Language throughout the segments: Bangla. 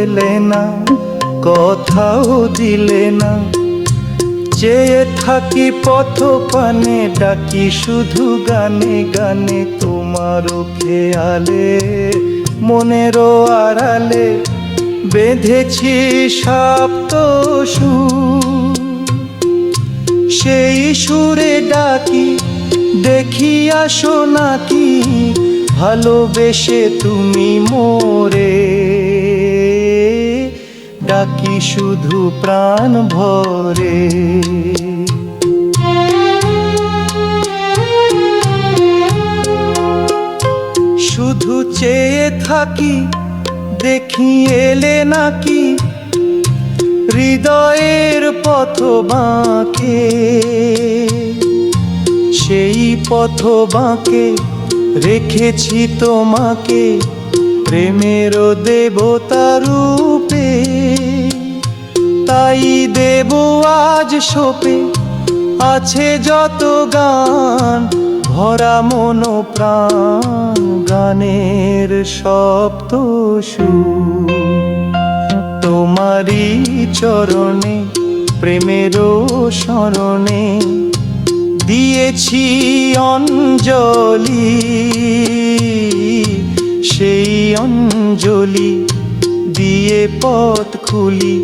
এলে না, কথাও দিলে না। চেয়ে থাকি পথ পানে ডাকি শুধু গানে গানে তোমারও খেয়ালে, মনেরও আড়ালে বেঁধেছি সাপ্ত সুর সেই সুরে ডাকি দেখি আসো নাকি ভালোবেসে তুমি মোরে। ডাকি শুধু প্রাণ ভরে। শুধু চেয়ে থাকি, দেখি এলে নাকি হৃদয়ের পথ বাঁকে। সেই পথ বাঁকে রেখেছি তোমাকে প্রেমের দেবতা রূপে। তাই দেব আজ সোপে আছে যত গান, ভরা মন প্রাণ গানের সপ্ত তোমারই চরণে, প্রেমেরও স্মরণে দিয়েছি অঞ্জলি, সেই অঞ্জলি দিয়ে পথ খুলি।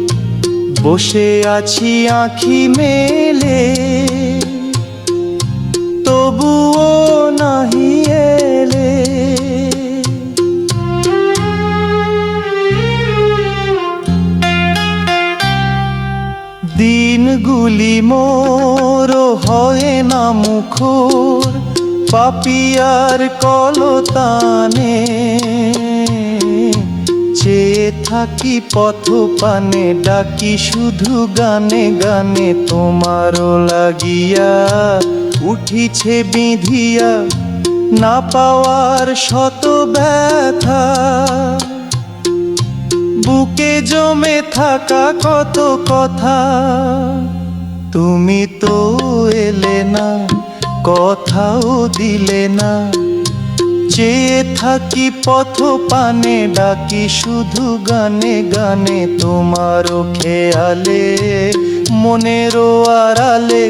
বসে আছি আঁখি মেলে, তবুও নাহি এলে। দিনগুলি মোর মুখর পাপিয়ার কলতানে, চেয়ে থাকি পথ পানে ডাকি শুধু গানে গানে, তোমারও লাগিয়া উঠিছে বিধিয়া, না পাওয়ার শত ব্যথা। বুকে জমে থাকা কত কথা তুমি তো এলে না, কথাও দিলে না। চেয়ে থাকি পথ পানে, ডাকি শুধু গানে গানে তোমারও খেয়ালে, মনেরও আড়ালে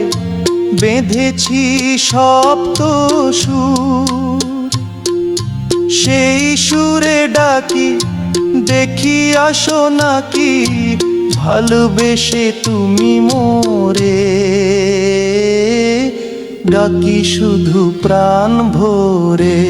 বেঁধেছি সপ্ত সুর। সেই সুরে ডাকি, দেখি আসো নাকি ভালোবেসে তুমি মোরে। ডাকি শুধু প্রাণ ভরে।